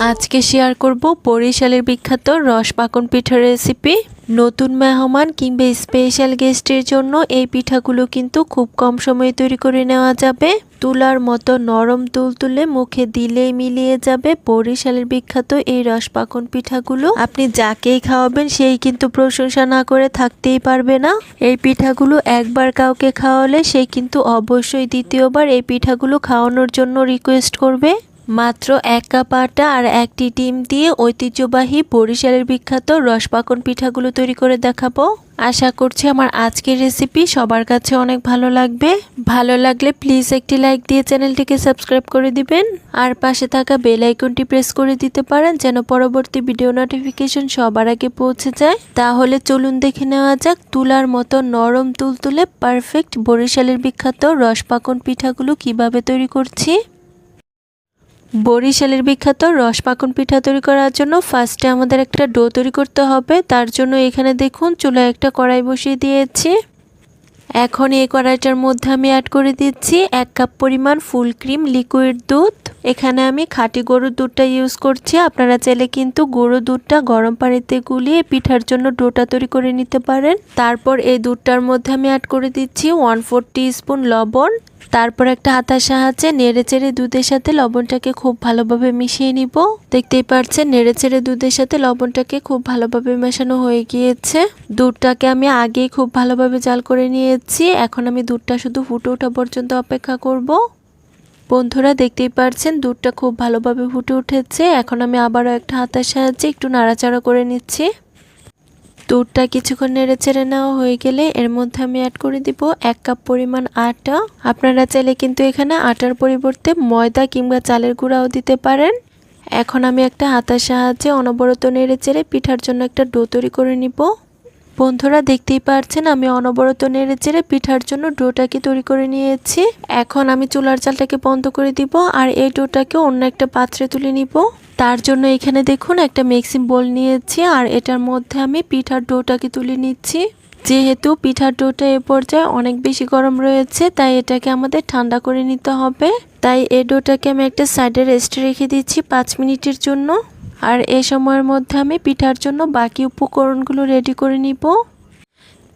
আজকে শেয়ার করব বরিশালের বিখ্যাত রসপাকন পিঠার রেসিপি নতুন মেহমান কিংবা স্পেশাল গেস্টের জন্য এই পিঠাগুলো কিন্তু খুব কম সময়ে তৈরি করে নেওয়া যাবে। তুলার মতো নরম তুলতুলে মুখে দিলেই মিলিয়ে যাবে বরিশালের বিখ্যাত এই রসপাকন পিঠাগুলো। আপনি যাকেই খাওয়াবেন সেই কিন্তু প্রশংসা না করে থাকতেই পারবে না। এই পিঠাগুলো একবার কাউকে খাওয়ালে সেই কিন্তু অবশ্যই দ্বিতীয়বার এই পিঠাগুলো খাওয়ানোর জন্য রিকোয়েস্ট করবে। মাত্র এক কাপ আটা আর একটি ডিম দিয়ে ঐতিহ্যবাহী বরিশালের বিখ্যাত রসপাকন পিঠাগুলো তৈরি করে দেখাবো। আশা করছি আমার আজকের রেসিপি সবার কাছে অনেক ভালো লাগবে। ভালো লাগলে প্লিজ একটি লাইক দিয়ে চ্যানেলটিকে সাবস্ক্রাইব করে দিবেন। আর পাশে থাকা বেল আইকনটি প্রেস করে দিতে পারেন যেন পরবর্তী ভিডিও নোটিফিকেশন সবার আগে পৌঁছে যায়। তাহলে চলুন দেখে নেওয়া যাক তুলার মতো নরম তুলতুলে পারফেক্ট বরিশালের বিখ্যাত রসপাকন পিঠাগুলো কীভাবে তৈরি করছি। বরিশালের বিখ্যাত রসপাকন পিঠা তৈরি করার জন্য ফার্স্টে আমাদের একটা ডো তৈরি করতে হবে। তার জন্য এখানে দেখুন, চুলায় একটা কড়াই বসিয়ে দিয়েছি। এখন এই কড়াইটার মধ্যে আমি অ্যাড করে দিচ্ছি এক কাপ পরিমাণ ফুল ক্রিম লিকুইড দুধ। এখানে আমি খাঁটি গরুর দুধটা ইউজ করছি। আপনারা চাইলে কিন্তু গরুর দুধটা গরম পানিতে গুলিয়ে পিঠার জন্য ডোটা তৈরি করে নিতে পারেন। তারপর এই দুধটার মধ্যে আমি অ্যাড করে দিচ্ছি ওয়ান ফোর স্পুন লবণ। তারপর একটা হাতার সাহায্যে নেড়ে চেড়ে দুধের সাথে লবণটাকে খুব ভালোভাবে মিশিয়ে নিব। দেখতেই পাচ্ছেন নেড়ে চেড়ে দুধের সাথে লবণটাকে খুব ভালোভাবে মেশানো হয়ে গিয়েছে। দুধটাকে আমি আগেই খুব ভালোভাবে জাল করে নিয়েছি। এখন আমি দুধটা শুধু ফুটে ওঠা পর্যন্ত অপেক্ষা করব। বন্ধুরা, দেখতেই পারছেন, দুধটা খুব ভালোভাবে ফুটে উঠেছে। এখন আমি আবারও একটা হাতার সাহায্যে একটু নাড়াচাড়া করে নিচ্ছি। দুধটা কিছুক্ষণ নেড়ে চেড়ে নেওয়া হয়ে গেলে এর মধ্যে আমি অ্যাড করে দিব এক কাপ পরিমাণ আটা। আপনারা চাইলে কিন্তু এখানে আটার পরিবর্তে ময়দা কিংবা চালের গুঁড়াও দিতে পারেন। এখন আমি একটা হাতার সাহায্যে অনবরত নেড়ে চেড়ে পিঠার জন্য একটা ডো তৈরি করে নিব। বন্ধুরা দেখতেই পারছেন, আমি অনবরত নেড়ে চেড়ে পিঠার জন্য ডোটাকে তৈরি করে নিয়েছি। এখন আমি চুলার চালটাকে বন্ধ করে দিব আর এই ডোটাকে অন্য একটা পাত্রে তুলে নিব। তার জন্য এখানে দেখুন একটা মিক্সিং বোল নিয়েছি আর এটার মধ্যে আমি পিঠার ডোটাকে তুলে নিচ্ছি। যেহেতু পিঠার ডোটা এ পর্যায়ে অনেক বেশি গরম রয়েছে, তাই এটাকে আমাদের ঠান্ডা করে নিতে হবে। তাই এই ডোটাকে আমি একটা সাইডে রেস্টে রেখে দিচ্ছি পাঁচ মিনিটের জন্য। আর এই সময়ের মধ্যে আমি পিঠার জন্য বাকি উপকরণগুলো রেডি করে নিব।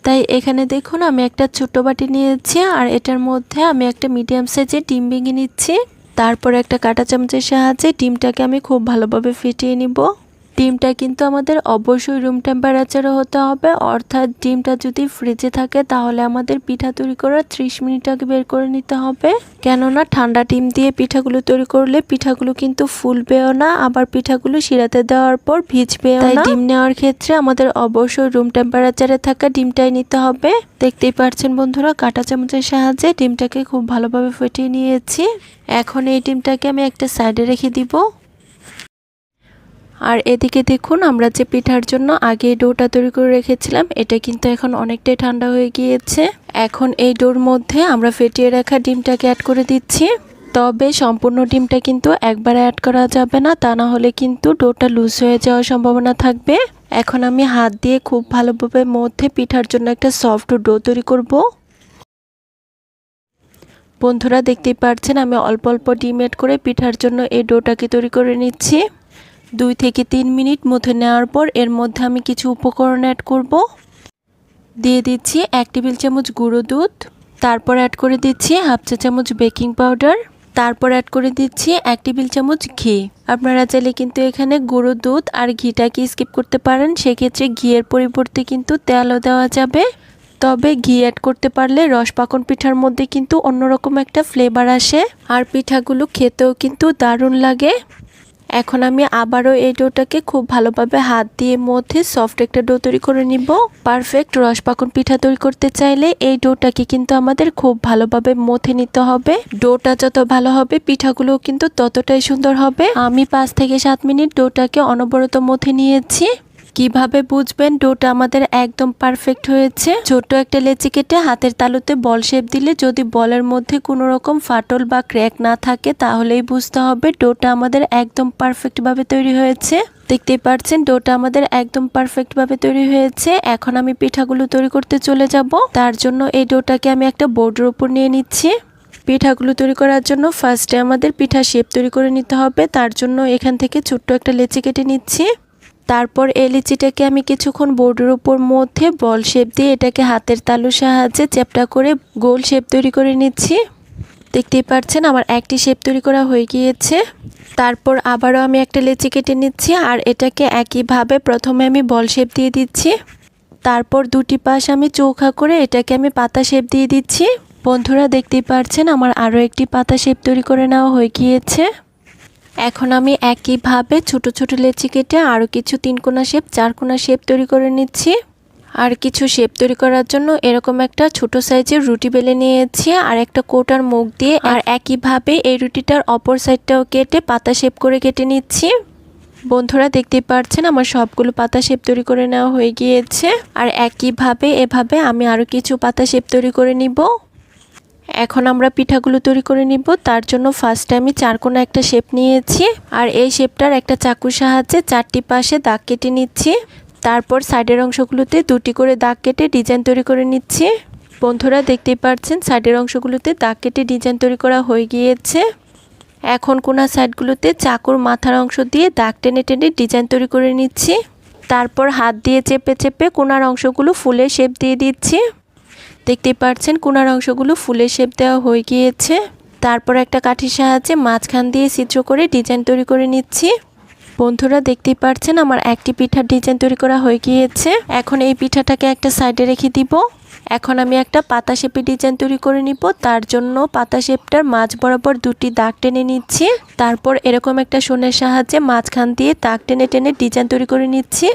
তাই এখানে দেখুন, আমি একটা ছোট বাটি নিয়েছি আর এটার মধ্যে আমি একটা মিডিয়াম সাইজে ডিম ভেঙে নিচ্ছি। তারপর একটা কাটা চামচের সাহায্যে ডিমটাকে আমি খুব ভালোভাবে ফিটিয়ে নিব। ডিমটা কিন্তু আমাদের অবশ্যই রুম টেম্পারেচারে হতে হবে। অর্থাৎ ডিমটা যদি ফ্রিজে থাকে তাহলে আমাদের পিঠা তৈরি করার ত্রিশ মিনিট আগে বের করে নিতে হবে। কেননা ঠান্ডা ডিম দিয়ে পিঠাগুলো তৈরি করলে পিঠাগুলো কিন্তু ফুলবেও না আবার পিঠাগুলো শিরাতে দেওয়ার পর ভিজবেও না। ডিম নেওয়ার ক্ষেত্রে আমাদের অবশ্যই রুম টেম্পারেচারে থাকা ডিমটাই নিতে হবে। দেখতেই পাচ্ছেন বন্ধুরা কাঁটা চামচের সাহায্যে ডিমটাকে খুব ভালোভাবে ফেটিয়ে নিয়েছি। এখন এই ডিমটাকে আমি একটা সাইডে রেখে দিব। আর এদিকে দেখুন, আমরা যে পিঠার জন্য আগে ডোটা তৈরি করে রেখেছিলাম, এটা কিন্তু এখন অনেকটাই ঠান্ডা হয়ে গিয়েছে। এখন এই ডোর মধ্যে আমরা ফেটিয়ে রাখা ডিমটাকে অ্যাড করে দিচ্ছি। তবে সম্পূর্ণ ডিমটা কিন্তু একবারে অ্যাড করা যাবে না, তা না হলে কিন্তু ডোটা লুজ হয়ে যাওয়ার সম্ভাবনা থাকবে। এখন আমি হাত দিয়ে খুব ভালোভাবে মধ্যে পিঠার জন্য একটা সফট ডো তৈরি করব। বন্ধুরা, দেখতেই পাচ্ছেন আমি অল্প অল্প ডিম অ্যাড করে পিঠার জন্য এই ডোটাকে তৈরি করে নিচ্ছি। দুই থেকে তিন মিনিট মধ্যে নেওয়ার পর এর মধ্যে আমি কিছু উপকরণ অ্যাড করব। দিয়ে দিচ্ছি এক টেবিল চামচ গুঁড়ো দুধ, তারপর অ্যাড করে দিচ্ছি হাফ চা চামচ বেকিং পাউডার তারপর অ্যাড করে দিচ্ছি এক টেবিল চামচ ঘি। আপনারা চাইলে কিন্তু এখানে গুঁড়ো দুধ আর ঘিটাকে স্কিপ করতে পারেন, সেক্ষেত্রে ঘিয়ের পরিবর্তে কিন্তু তেলও দেওয়া যাবে। তবে ঘি অ্যাড করতে পারলে রসপাকন পিঠার মধ্যে কিন্তু অন্যরকম একটা ফ্লেভার আসে, আর পিঠাগুলো খেতেও কিন্তু দারুণ লাগে। এখন আমি আবারও এই ডোটাকে খুব ভালোভাবে হাত দিয়ে মধ্যে সফট একটা ডো তৈরি করে নিব। পারফেক্ট রসপাকন পিঠা তৈরি করতে চাইলে এই ডোটাকে কিন্তু আমাদের খুব ভালোভাবে মথে নিতে হবে। ডোটা যত ভালো হবে পিঠাগুলো কিন্তু ততটাই সুন্দর হবে। আমি পাঁচ থেকে সাত মিনিট ডোটাকে অনবরত মথে নিয়েছি। কীভাবে বুঝবেন? ডোটা আমাদের একদম পারফেক্ট হয়েছে। ছোট একটা লেচি কেটে হাতের তালুতে বল শেপ দিলে যদি বলের মধ্যে কোনো রকম ফাটল বা ক্র্যাক না থাকে, তাহলেই বুঝতে হবে ডোটা আমাদের একদম পারফেক্টভাবে তৈরি হয়েছে। দেখতেই পাচ্ছেন ডোটা আমাদের একদম পারফেক্টভাবে তৈরি হয়েছে। এখন আমি পিঠাগুলো তৈরি করতে চলে যাব। তার জন্য এই ডোটাকে আমি একটা বোর্ডের উপর নিয়ে নিচ্ছি। পিঠাগুলো তৈরি করার জন্য ফার্স্টে আমাদের পিঠা শেপ তৈরি করে নিতে হবে। তার জন্য এখান থেকে ছোট্ট একটা লেচি কেটে নিচ্ছি। তারপর এই লিচিটাকে আমি কিছুক্ষণ বোর্ডের উপর মধ্যে বল শেপ দিয়ে এটাকে হাতের তালুর সাহায্যে চ্যাপটা করে গোল শেপ তৈরি করে নিচ্ছি। দেখতেই পাচ্ছেন আমার একটি শেপ তৈরি করা হয়ে গিয়েছে। তারপর আবারও আমি একটা লেচি কেটে নিচ্ছি আর এটাকে একইভাবে প্রথমে আমি বল শেপ দিয়ে দিচ্ছি। তারপর দুটি পাশ আমি চৌখা করে এটাকে আমি পাতা শেপ দিয়ে দিচ্ছি। বন্ধুরা, দেখতেই পারছেন আমার আরও একটি পাতা শেপ তৈরি করে নেওয়া হয়ে গিয়েছে। এখন আমি একইভাবে ছোট ছোট লেচি কেটে আরও কিছু তিন কোনা শেপ, চার কোনা শেপ তৈরি করে নিচ্ছি। আর কিছু শেপ তৈরি করার জন্য এরকম একটা ছোট সাইজের রুটি বেলে নিয়েছি আর একটা কোটার মুখ দিয়ে। আর একইভাবে এই রুটিটার অপর সাইডটাও কেটে পাতা শেপ করে কেটে নিচ্ছি। বন্ধুরা, দেখতেই পাচ্ছেন আমার সবগুলো পাতা শেপ তৈরি করে নেওয়া হয়ে গিয়েছে। আর একইভাবে এভাবে আমি আরও কিছু পাতা শেপ তৈরি করে নিব। এখন আমরা পিঠাগুলো তৈরি করে নিব। তার জন্য ফার্স্টে আমি চারকোনা একটা শেপ নিয়েছি আর এই শেপটার একটা চাকুর সাহায্যে চারটি পাশে দাগ কেটে নিচ্ছি। তারপর সাইডের অংশগুলোতে দুটি করে দাগ কেটে ডিজাইন তৈরি করে নিচ্ছি। বন্ধুরা দেখতেই পাচ্ছেন সাইডের অংশগুলোতে দাগ কেটে ডিজাইন তৈরি করা হয়ে গিয়েছে। এখন কোনা সাইডগুলোতে চাকুর মাথার অংশ দিয়ে দাগ টেনে টেনে ডিজাইন তৈরি করে নিচ্ছি। তারপর হাত দিয়ে চেপে চেপে কোনার অংশগুলো ফুলের শেপ দিয়ে দিচ্ছি। দেখতেই পাচ্ছেন কোনার অংশগুলো ফুলের শেপ দেওয়া হয়ে গিয়েছে। তারপর একটা কাঠির সাহায্যে মাঝখান দিয়ে ছিদ্র করে ডিজাইন তৈরি করে নিচ্ছি। বন্ধুরা, দেখতেই পাচ্ছেন আমার একটি পিঠার ডিজাইন তৈরি করা হয়ে গিয়েছে। এখন এই পিঠাটাকে একটা সাইডে রেখে দিব। এখন আমি একটা পাতা শেপে ডিজাইন তৈরি করে নিব। তার জন্য পাতা শেপটার মাঝ বরাবর দুটি দাগ টেনে নিচ্ছি। তারপর এরকম একটা সোনের সাহায্যে মাঝখান দিয়ে দাগ টেনে টেনে ডিজাইন তৈরি করে নিচ্ছি।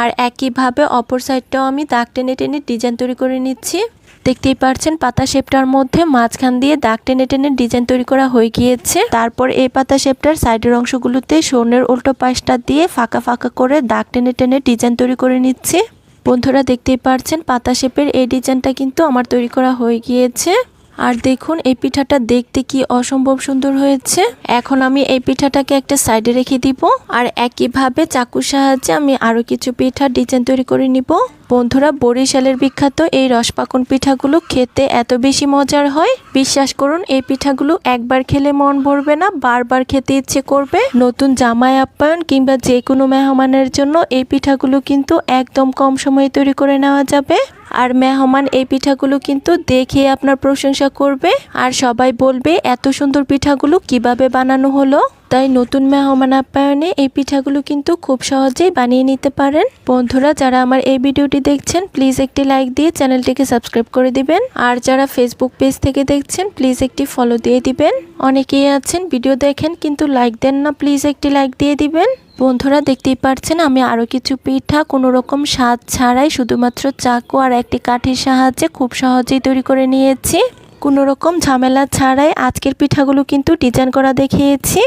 আর একইভাবে অপর সাইডটাও আমি দাগ টেনে টেনে ডিজাইন তৈরি করে নিচ্ছি। দেখতেই পারছেন, পাতা শেপটার মধ্যে মাঝখান দিয়ে দাগ টেনে টেনে ডিজাইন তৈরি করা হয়ে গিয়েছে। তারপর এই পাতা শেপটার সাইডের অংশগুলোতে সোনের উল্টো পাশটা দিয়ে ফাঁকা ফাঁকা করে দাগ টেনে টেনে ডিজাইন তৈরি করে নিচ্ছি। বন্ধুরা দেখতেই পারছেন, পাতা শেপের এই ডিজাইনটা কিন্তু আমার তৈরি করা হয়ে গিয়েছে। আর দেখুন, এই পিঠাটা দেখতে কি অসম্ভব সুন্দর হয়েছে। এখন আমি এই পিঠাটাকে একটা সাইডে রেখে দিব, আর একইভাবে চাকুর সাহায্যে আমি আরও কিছু পিঠা ডিজাইন তৈরি করে নিব। বন্ধুরা, বরিশালের বিখ্যাত এই রসপাকন পিঠাগুলো খেতে এত বেশি মজার হয়। বিশ্বাস করুন, এই পিঠাগুলো একবার খেলে মন ভরবে না, বারবার খেতে ইচ্ছে করবে। নতুন জামাই আপ্যায়ন কিংবা যে কোনো মেহমানের জন্য এই পিঠাগুলো কিন্তু একদম কম সময়ে তৈরি করে নেওয়া যাবে। আর মেহমান এই পিঠাগুলো কিন্তু দেখে আপনার প্রশংসা করবে। আর সবাই বলবে, এত সুন্দর পিঠাগুলো কীভাবে বানানো হলো? তাই নতুন মেহমান আপ্যায়নে এই পিঠাগুলো কিন্তু খুব সহজেই বানিয়ে নিতে পারেন। বন্ধুরা, যারা আমার এই ভিডিওটি দেখছেন প্লিজ একটি লাইক দিয়ে চ্যানেলটিকে সাবস্ক্রাইব করে দিবেন। আর যারা ফেসবুক পেজ থেকে দেখছেন প্লিজ একটি ফলো দিয়ে দিবেন। অনেকেই আছেন ভিডিও দেখেন, কিন্তু লাইক দেন না প্লিজ একটি লাইক দিয়ে দিবেন। বন্ধুরা, দেখতেই পাচ্ছেন, আমি আরও কিছু পিঠা, কোনো রকম স্বাদ ছাড়াই শুধুমাত্র চাকু আর একটি কাঠের সাহায্যে খুব সহজেই তৈরি করে নিয়েছি। কোনো রকম ঝামেলা ছাড়াই আজকের পিঠাগুলো কিন্তু ডিজাইন করা দেখিয়েছি।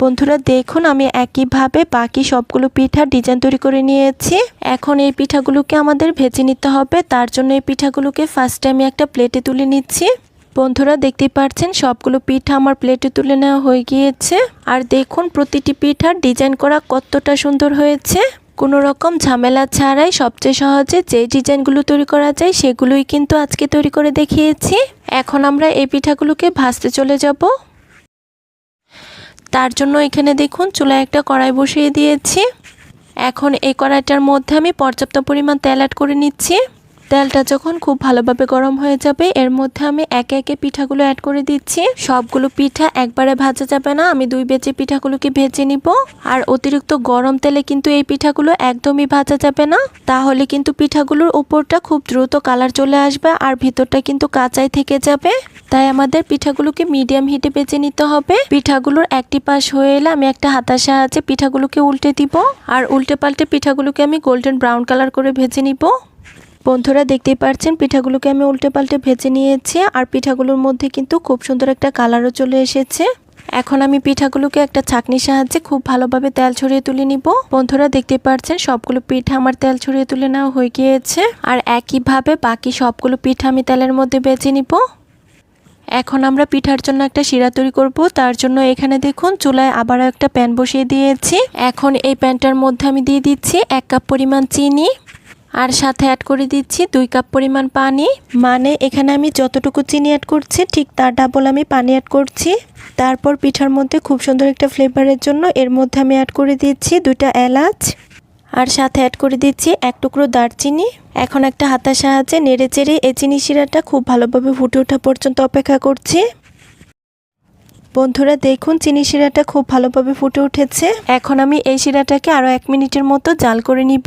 বন্ধুরা, দেখুন আমি একইভাবে বাকি সবগুলো পিঠা ডিজাইন তৈরি করে নিয়েছি। এখন এই পিঠাগুলোকে আমাদের ভেজে নিতে হবে। তার জন্য এই পিঠাগুলোকে ফার্স্টে আমি একটা প্লেটে তুলে নিচ্ছি। বন্ধুরা, দেখতেই পাচ্ছেন, সবগুলো পিঠা আমার প্লেটে তুলে নেওয়া হয়ে গিয়েছে। আর দেখুন, প্রতিটি পিঠার ডিজাইন করা কতটা সুন্দর হয়েছে। কোনো রকম ঝামেলা ছাড়াই সবচেয়ে সহজে যে ডিজাইনগুলো তৈরি করা যায়, সেগুলোই কিন্তু আজকে তৈরি করে দেখিয়েছি। এখন আমরা এই পিঠাগুলোকে ভাজতে চলে যাব। তার জন্য এখানে দেখুন, চুলায় একটা কড়াই বসিয়ে দিয়েছি। এখন এই কড়াইটার মধ্যে আমি পর্যাপ্ত পরিমাণ তেল অ্যাড করে নিচ্ছি। তেলটা যখন খুব ভালোভাবে গরম হয়ে যাবে, এর মধ্যে আমি একে একে পিঠাগুলো অ্যাড করে দিচ্ছি। সবগুলো পিঠা একবারে ভাজা যাবে না, আমি দুই বেজে পিঠাগুলোকে ভেজে নিব। আর অতিরিক্ত গরম তেলে কিন্তু এই পিঠাগুলো একদমই ভাজা যাবে না। তাহলে কিন্তু পিঠাগুলোর উপরটা খুব দ্রুত কালার চলে আসবে আর ভিতরটা কিন্তু কাঁচাই থেকে যাবে। তাই আমাদের পিঠাগুলোকে মিডিয়াম হিটে বেজে নিতে হবে। পিঠাগুলোর একটি পাশ হয়ে এলে আমি একটা হাতার সাহায্যে পিঠাগুলোকে উল্টে দিব। আর উল্টে পাল্টে পিঠাগুলোকে আমি গোল্ডেন ব্রাউন কালার করে ভেজে নিব। বন্ধুরা দেখতেই পাচ্ছেন পিঠাগুলোকে আমি উল্টে পাল্টে ভেজে নিয়েছি আর পিঠাগুলোর মধ্যে কিন্তু খুব সুন্দর একটা কালারও চলে এসেছে। এখন আমি পিঠাগুলোকে একটা ছাকনির সাহায্যে খুব ভালোভাবে তেল ছড়িয়ে তুলে নিব। বন্ধুরা দেখতে পাচ্ছেন সবগুলো পিঠা আমার তেল ছড়িয়ে তুলে নেওয়া হয়ে গিয়েছে আর একইভাবে বাকি সবগুলো পিঠা আমি তেলের মধ্যে বেজে নিব। এখন আমরা পিঠার জন্য একটা শিরা তৈরি করব, তার জন্য এখানে দেখুন চুলায় আবারও একটা প্যান বসিয়ে দিয়েছি। এখন এই প্যানটার মধ্যে আমি দিয়ে দিচ্ছি এক কাপ পরিমাণ চিনি। আর সাথে অ্যাড করে দিচ্ছি দুই কাপ পরিমাণ পানি। মানে এখানে আমি যতটুকু চিনি অ্যাড করছি, ঠিক তার ডাবল আমি পানি অ্যাড করছি। তারপর পিঠার মধ্যে খুব সুন্দর একটা ফ্লেভারের জন্য এর মধ্যে আমি অ্যাড করে দিচ্ছি দুইটা এলাচ। আর সাথে অ্যাড করে দিচ্ছি এক টুকরো দারচিনি। এখন একটা হাতার সাহায্যে নেড়ে চেড়ে এই চিনি শিরাটা খুব ভালোভাবে ফুটে ওঠা পর্যন্ত অপেক্ষা করছি। বন্ধুরা, দেখুন চিনি শিরাটা খুব ভালোভাবে ফুটে উঠেছে। এখন আমি এই শিরাটাকে আরও এক মিনিটের মতো জাল করে নিব।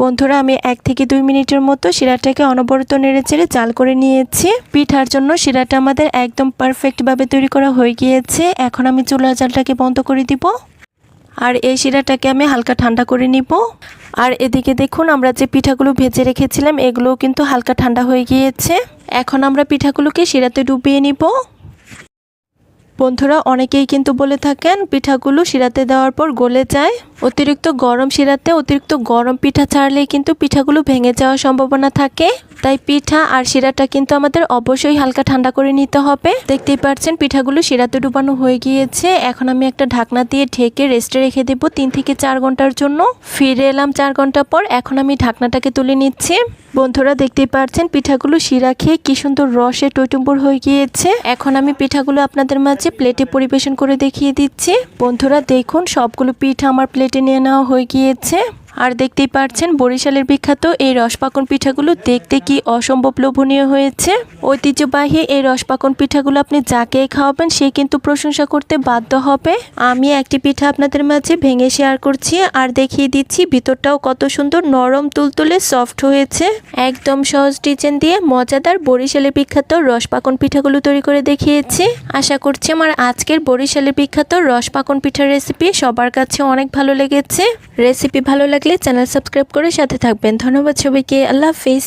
বন্ধুরা, আমি এক থেকে দুই মিনিটের মতো শিরাটাকে অনবরত নেড়ে চেড়ে জাল করে নিয়েছি। পিঠার জন্য শিরাটা আমাদের একদম পারফেক্টভাবে তৈরি করা হয়ে গিয়েছে। এখন আমি চুলার জালটাকে বন্ধ করে দিব। আর এই শিরাটাকে আমি হালকা ঠান্ডা করে নিব। আর এদিকে দেখুন, আমরা যে পিঠাগুলো ভেজে রেখেছিলাম, এগুলোও কিন্তু হালকা ঠান্ডা হয়ে গিয়েছে। এখন আমরা পিঠাগুলোকে শিরাতে ডুবিয়ে নিব। বন্ধুরা অনেকেই কিন্তু বলে থাকেন পিঠাগুলো শিরাতে দেওয়ার পর গলে যায়। অতিরিক্ত গরম শিরাতে অতিরিক্ত গরম পিঠা ছাড়লেই কিন্তু পিঠাগুলো ভেঙে যাওয়ার সম্ভাবনা থাকে। তাই পিঠা আর শিরাটা কিন্তু আমাদের অবশ্যই হালকা ঠান্ডা করে নিতে হবে। দেখতেই পাচ্ছেন পিঠাগুলো শিরাতে ডুবানো হয়ে গিয়েছে। এখন আমি একটা ঢাকনা দিয়ে ঢেকে রেস্টে রেখে দেবো তিন থেকে চার ঘণ্টার জন্য। ফিরে এলাম চার ঘণ্টা পর, এখন আমি ঢাকনাটাকে তুলে নিচ্ছি। বন্ধুরা, দেখতেই পাচ্ছেন পিঠাগুলো শিরা খেয়ে কি সুন্দর রসে টইটুম্বুর হয়ে গিয়েছে। এখন আমি পিঠাগুলো আপনাদের মাঝে প্লেটে পরিবেশন করে দেখিয়ে দিচ্ছি। বন্ধুরা, দেখুন, সবগুলো পিঠা আমার প্লেটে নিয়ে নেওয়া হয়ে গিয়েছে। আর দেখতেই পাচ্ছেন বরিশালের বিখ্যাত এই রসপাকন পিঠাগুলো দেখতে কি অসম্ভব লোভনীয় হয়েছে। ঐতিহ্যবাহী এই রসপাকন পিঠাগুলো আপনি যাকে খাওয়াবেন সে কিন্তু প্রশংসা করতে বাধ্য হবে। আমি একটি পিঠা আপনাদের মাঝে ভেঙে শেয়ার করছি আর দেখিয়ে দিচ্ছি ভিতরটাও কত সুন্দর নরম তুলতুলে সফট হয়েছে। একদম সহজ ডিজাইন দিয়ে মজাদার বরিশালের বিখ্যাত রসপাকন পিঠাগুলো তৈরি করে দেখিয়েছি। আশা করছি আমার আজকের বরিশালের বিখ্যাত রসপাকন পিঠার রেসিপি সবার কাছে অনেক ভালো লেগেছে। রেসিপি ভালো লাগলে চ্যানেল সাবস্ক্রাইব করে সাথে থাকবেন। ধন্যবাদ সবাইকে। আল্লাহ হাফিজ।